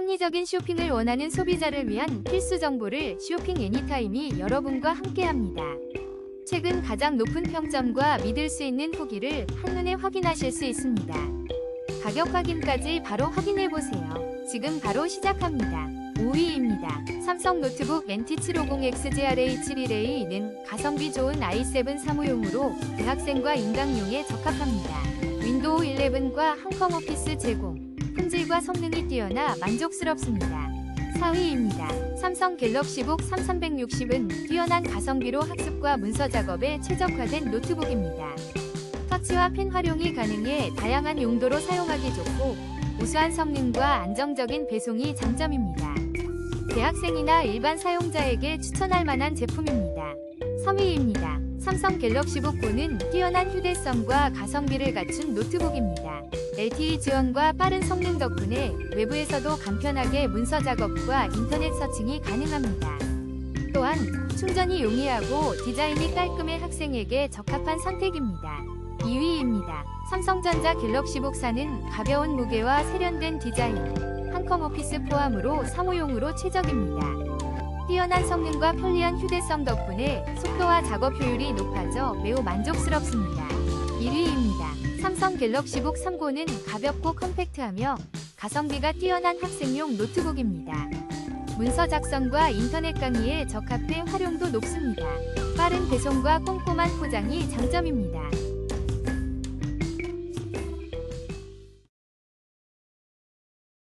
합리적인 쇼핑을 원하는 소비자를 위한 필수 정보를 쇼핑 애니타임이 여러분과 함께합니다. 최근 가장 높은 평점과 믿을 수 있는 후기를 한눈에 확인하실 수 있습니다. 가격 확인까지 바로 확인해보세요. 지금 바로 시작합니다. 5위입니다. 삼성 노트북 NT750XGRA71A는 가성비 좋은 i7 사무용으로 대학생과 인강용에 적합합니다. 윈도우 11과 한컴 오피스 제공, 품질과 성능이 뛰어나 만족스럽습니다. 4위입니다. 삼성 갤럭시 북 3360은 뛰어난 가성비로 학습과 문서 작업에 최적화된 노트북입니다. 터치와 펜 활용이 가능해 다양한 용도로 사용하기 좋고 우수한 성능과 안정적인 배송이 장점입니다. 대학생이나 일반 사용자에게 추천할 만한 제품입니다. 3위입니다. 삼성 갤럭시 북 9는 뛰어난 휴대성과 가성비를 갖춘 노트북입니다. LTE 지원과 빠른 성능 덕분에 외부에서도 간편하게 문서 작업과 인터넷 서칭이 가능합니다. 또한 충전이 용이하고 디자인이 깔끔해 학생에게 적합한 선택입니다. 2위입니다. 삼성전자 갤럭시북 4는 가벼운 무게와 세련된 디자인, 한컴 오피스 포함으로 사무용으로 최적입니다. 뛰어난 성능과 편리한 휴대성 덕분에 속도와 작업 효율이 높아져 매우 만족스럽습니다. 1위입니다. 삼성 갤럭시 북 3고는 가볍고 컴팩트하며 가성비가 뛰어난 학생용 노트북입니다. 문서 작성과 인터넷 강의에 적합해 활용도 높습니다. 빠른 배송과 꼼꼼한 포장이 장점입니다.